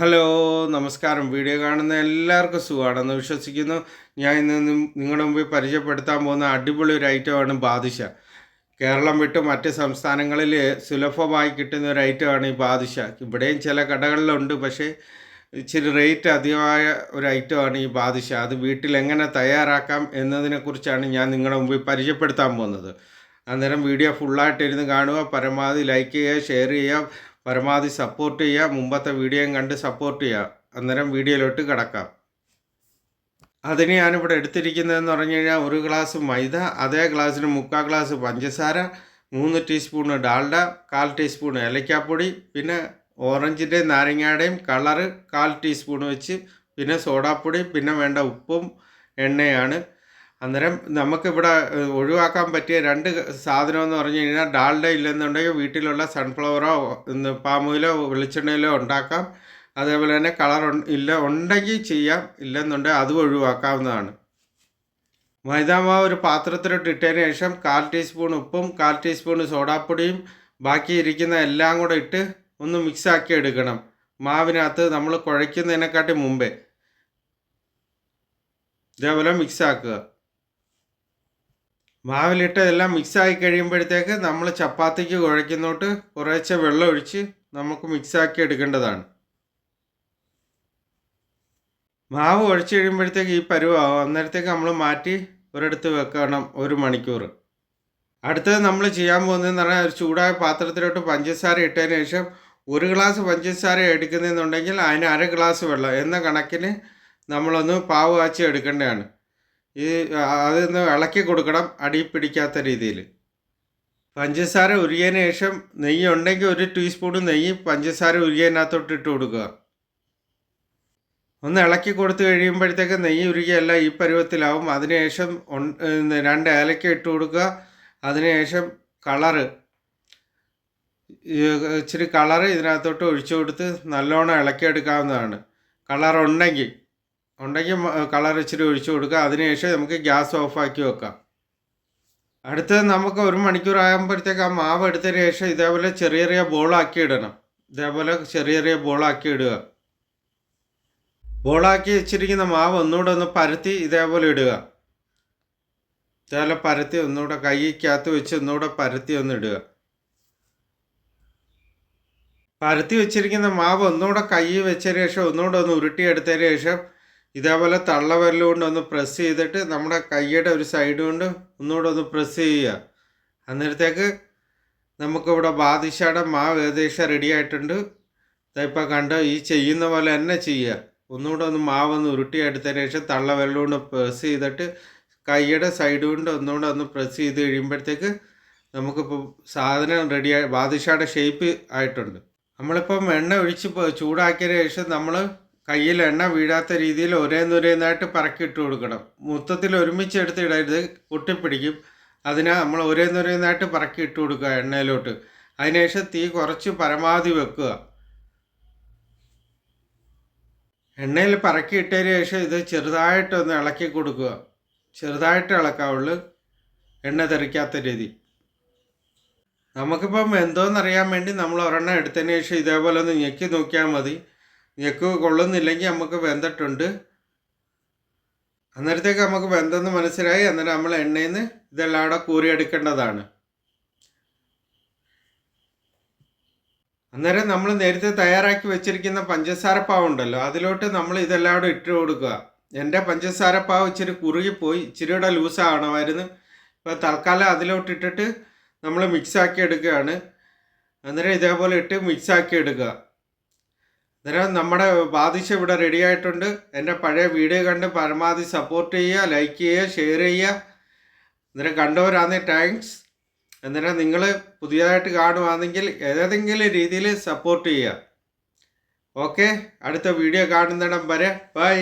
Hello നമസ്കാരം. Video കാണുന്ന എല്ലാവർക്കും സുഖമാണെന്ന് വിശ്വസിക്കുന്നു. ഞാൻ ഇന്ന് നിങ്ങളുടെ മുമ്പിൽ പരിചയപ്പെടുത്താൻ പോകുന്ന അടിപൊളി ഒരു ഐറ്റമാണ് ബാദുഷ. കേരളം വിട്ട് മറ്റ് സംസ്ഥാനങ്ങളിൽ സുലഭമായി കിട്ടുന്ന ഒരു ഐറ്റമാണ് ഈ ബാദുഷ. ഇവിടെയും ചില കടകളിലുണ്ട് പക്ഷേ ഇച്ചിരി റേറ്റ് അധികമായ ഒരു ഐറ്റമാണ് ഈ ബാദുഷ. അത് വീട്ടിൽ എങ്ങനെ തയ്യാറാക്കാം എന്നതിനെക്കുറിച്ചാണ് ഞാൻ നിങ്ങളുടെ മുമ്പിൽ പരിചയപ്പെടുത്താൻ പോകുന്നത്. അന്നേരം വീഡിയോ ഫുള്ളായിട്ട് ഇരുന്ന് കാണുക പരമാവധി ലൈക്ക് ചെയ്യുക ഷെയർ ചെയ്യുക. പരമാവധി സപ്പോർട്ട് ചെയ്യുക മുമ്പത്തെ വീഡിയോയും കണ്ട് സപ്പോർട്ട് ചെയ്യുക അന്നേരം വീഡിയോയിലോട്ട് കിടക്കാം. അതിന് ഞാനിവിടെ എടുത്തിരിക്കുന്നതെന്ന് പറഞ്ഞു കഴിഞ്ഞാൽ ഒരു ഗ്ലാസ് മൈദ അതേ ഗ്ലാസ്സിന് മുക്കാൽ ഗ്ലാസ് പഞ്ചസാര മൂന്ന് ടീസ്പൂണ് ഡാൽഡ കാൽ ടീസ്പൂൺ ഏലക്കാപ്പൊടി പിന്നെ ഓറഞ്ചിന്റെയും നാരങ്ങയുടെയും കളറ് കാൽ ടീസ്പൂൺ വെച്ച് പിന്നെ സോഡാപ്പൊടി പിന്നെ വേണ്ട ഉപ്പും എണ്ണയാണ്. അന്നേരം നമുക്കിവിടെ ഒഴിവാക്കാൻ പറ്റിയ രണ്ട് സാധനം എന്ന് പറഞ്ഞു കഴിഞ്ഞാൽ ഡാൽഡ ഇല്ലെന്നുണ്ടെങ്കിൽ വീട്ടിലുള്ള സൺഫ്ലവറോ പാം വെളിച്ചെണ്ണയിലോ ഉണ്ടാക്കാം. അതേപോലെ തന്നെ കളർ ഇല്ല ഉണ്ടെങ്കിൽ ചെയ്യാം. ഇല്ലെന്നുണ്ടെങ്കിൽ അതും ഒഴിവാക്കാവുന്നതാണ്. മൈദാമാവ് ഒരു പാത്രത്തിലോട്ട് ഇട്ടതിന് ശേഷം കാൽ ടീസ്പൂൺ ഉപ്പും കാൽ ടീസ്പൂൺ സോഡാപ്പൊടിയും ബാക്കി ഇരിക്കുന്ന എല്ലാം കൂടെ ഇട്ട് ഒന്ന് മിക്സാക്കി എടുക്കണം. മാവിനകത്ത് നമ്മൾ കുഴയ്ക്കുന്നതിനെക്കാട്ടി മുമ്പേ. ഇതേപോലെ മിക്സ് ആക്കുക മാവിലിട്ട് എല്ലാം മിക്സ് ആയി കഴിയുമ്പോഴത്തേക്ക് നമ്മൾ ചപ്പാത്തിക്ക് കുഴയ്ക്കുന്നോട്ട് കുറേശ്ശെ വെള്ളം ഒഴിച്ച് നമുക്ക് മിക്സ് ആക്കി എടുക്കേണ്ടതാണ്. മാവ് ഒഴിച്ചു കഴിയുമ്പോഴത്തേക്ക് ഈ പരുവാകും അന്നേരത്തേക്ക് നമ്മൾ മാറ്റി ഒരിടത്ത് വെക്കണം ഒരു മണിക്കൂർ അടുത്തത് നമ്മൾ ചെയ്യാൻ പോകുന്നതെന്ന് പറഞ്ഞാൽ ഒരു ചൂടായ പാത്രത്തിലോട്ട് പഞ്ചസാര ഇട്ടതിന് ശേഷം ഒരു ഗ്ലാസ് പഞ്ചസാര എടുക്കുന്നതെന്നുണ്ടെങ്കിൽ അതിന് അര ഗ്ലാസ് വെള്ളം എന്ന കണക്കിന് നമ്മളൊന്ന് പാവ് കാച്ചി എടുക്കേണ്ടതാണ്. ഈ അതൊന്ന് ഇളക്കി കൊടുക്കണം അടി പിടിക്കാത്ത രീതിയിൽ പഞ്ചസാര ഉരുകിയതിന് ശേഷം നെയ്യ് ഉണ്ടെങ്കിൽ ഒരു ടീസ്പൂൺ നെയ്യ് പഞ്ചസാര ഉരുകിയതിനകത്തോട്ട് ഇട്ട് കൊടുക്കുക. ഒന്ന് ഇളക്കി കൊടുത്തു കഴിയുമ്പോഴത്തേക്ക് നെയ്യ് ഉരുകിയല്ല ഈ പരുവത്തിലാവും. അതിനുശേഷം രണ്ട് ഏലക്ക ഇട്ട് കൊടുക്കുക. അതിനുശേഷം കളറ്. ഇച്ചിരി കളറ് ഇതിനകത്തോട്ട് ഒഴിച്ചു കൊടുത്ത് നല്ലോണം ഇളക്കിയെടുക്കാവുന്നതാണ്. കളർ ഉണ്ടെങ്കിൽ ഉണ്ടെങ്കിൽ കളർ ഇച്ചിരി ഒഴിച്ചു കൊടുക്കുക. അതിനുശേഷം നമുക്ക് ഗ്യാസ് ഓഫാക്കി വെക്കാം. അടുത്തത് നമുക്ക് ഒരു മണിക്കൂർ ആകുമ്പോഴത്തേക്ക് ആ മാവ് എടുത്തതിന് ശേഷം ഇതേപോലെ ചെറിയ ചെറിയ ബോളാക്കി ഇടണം. ഇതേപോലെ ചെറിയ ചെറിയ ബോളാക്കി ഇടുക. ബോളാക്കി വെച്ചിരിക്കുന്ന മാവ് ഒന്നുകൂടെ ഒന്ന് പരത്തി ഇതേപോലെ ഇടുക. ഇതേപോലെ പരത്തി ഒന്നുകൂടെ കൈക്കകത്ത് വെച്ച് ഒന്നുകൂടെ പരത്തി ഒന്ന് ഇടുക. പരത്തി വെച്ചിരിക്കുന്ന മാവ് ഒന്നുകൂടെ കൈ വെച്ചതിന് ശേഷം ഒന്നുകൂടെ ഒന്ന് ഉരുട്ടിയെടുത്തതിന് ശേഷം ഇതേപോലെ തള്ള വിരലുകൊണ്ട് ഒന്ന് പ്രസ് ചെയ്തിട്ട് നമ്മുടെ കൈയുടെ ഒരു സൈഡ് കൊണ്ട് ഒന്നുകൂടെ ഒന്ന് പ്രസ് ചെയ്യുക. അന്നേരത്തേക്ക് നമുക്കിവിടെ ബാദിഷയുടെ മാവ് ഏകദേശം റെഡി ആയിട്ടുണ്ട്. ഇതായിപ്പോൾ കണ്ട് ഈ ചെയ്യുന്ന പോലെ തന്നെ ചെയ്യുക. ഒന്നുകൂടെ ഒന്ന് മാവ് ഒന്ന് ഉരുട്ടിയെടുത്തതിന് ശേഷം തള്ള വിരലുകൊണ്ട് പ്രസ് ചെയ്തിട്ട് കൈയുടെ സൈഡ് കൊണ്ട് ഒന്നുകൂടെ ഒന്ന് പ്രസ് ചെയ്ത് കഴിയുമ്പോഴത്തേക്ക് നമുക്കിപ്പോൾ സാധനം റെഡിയായി ബാദിഷയുടെ ഷേപ്പ് ആയിട്ടുണ്ട്. നമ്മളിപ്പം എണ്ണ ഒഴിച്ച് ചൂടാക്കിയതിന് ശേഷം നമ്മൾ കയ്യിൽ എണ്ണ വീഴാത്ത രീതിയിൽ ഒരേന്നൊരേന്നായിട്ട് പറക്കിയിട്ട് കൊടുക്കണം. മൊത്തത്തിൽ ഒരുമിച്ച് എടുത്ത് ഇടരുത്. പൊട്ടിപ്പിടിക്കും. അതിനെ നമ്മൾ ഒരേന്നൊരേന്നായിട്ട് പറക്കി ഇട്ട് കൊടുക്കുക എണ്ണയിലോട്ട്. അതിനുശേഷം തീ കുറച്ച് പരമാവധി വെക്കുക. എണ്ണയിൽ പറക്കി ഇട്ടതിന് ശേഷം ഇത് ചെറുതായിട്ടൊന്ന് ഇളക്കി കൊടുക്കുക. ചെറുതായിട്ട് ഇളക്കാവുള്ളൂ. എണ്ണ തെറിക്കാത്ത രീതി. നമുക്കിപ്പം എന്തോന്നറിയാൻ വേണ്ടി നമ്മൾ ഒരെണ്ണം എടുത്തതിന് ശേഷം ഇതേപോലെ ഒന്ന് ഞെക്കി നോക്കിയാൽ മതി. ഞെക്ക് കൊള്ളുന്നില്ലെങ്കിൽ നമുക്ക് വെന്തിട്ടുണ്ട്. അന്നേരത്തേക്ക് നമുക്ക് വെന്തെന്ന് മനസ്സിലായി. അന്നേരം നമ്മൾ എണ്ണയിൽ നിന്ന് ഇതെല്ലാം കൂടെ കൂരിയെടുക്കേണ്ടതാണ് അന്നേരം നമ്മൾ നേരത്തെ തയ്യാറാക്കി വെച്ചിരിക്കുന്ന പഞ്ചസാര പാവ് ഉണ്ടല്ലോ അതിലോട്ട് നമ്മൾ ഇതെല്ലാം കൂടെ ഇട്ട് കൊടുക്കുക. എന്റെ പഞ്ചസാര പാവ് ഇച്ചിരി കുറുകിപ്പോയി ഇച്ചിരിയുടെ ലൂസാകണമായിരുന്നു ഇപ്പോൾ തൽക്കാലം അതിലോട്ട് ഇട്ടിട്ട് നമ്മൾ മിക്സാക്കി എടുക്കുകയാണ്. അന്നേരം ഇതേപോലെ ഇട്ട് മിക്സാക്കി എടുക്കുക. അന്നേരം നമ്മുടെ ബാധിച്ച് ഇവിടെ റെഡി ആയിട്ടുണ്ട്. എന്റെ പഴയ വീഡിയോ കണ്ട് പരമാവധി സപ്പോർട്ട് ചെയ്യുക ലൈക്ക് ചെയ്യുക ഷെയർ ചെയ്യുക. അന്നേരം കണ്ടവരാണെങ്കിൽ താങ്ക്സ് അന്നേരം നിങ്ങൾ പുതിയതായിട്ട് കാണുവാണെങ്കിൽ ഏതെങ്കിലും രീതിയിൽ സപ്പോർട്ട് ചെയ്യുക. ഓക്കെ അടുത്ത വീഡിയോ കാണുന്നിടം വരെ. ബൈ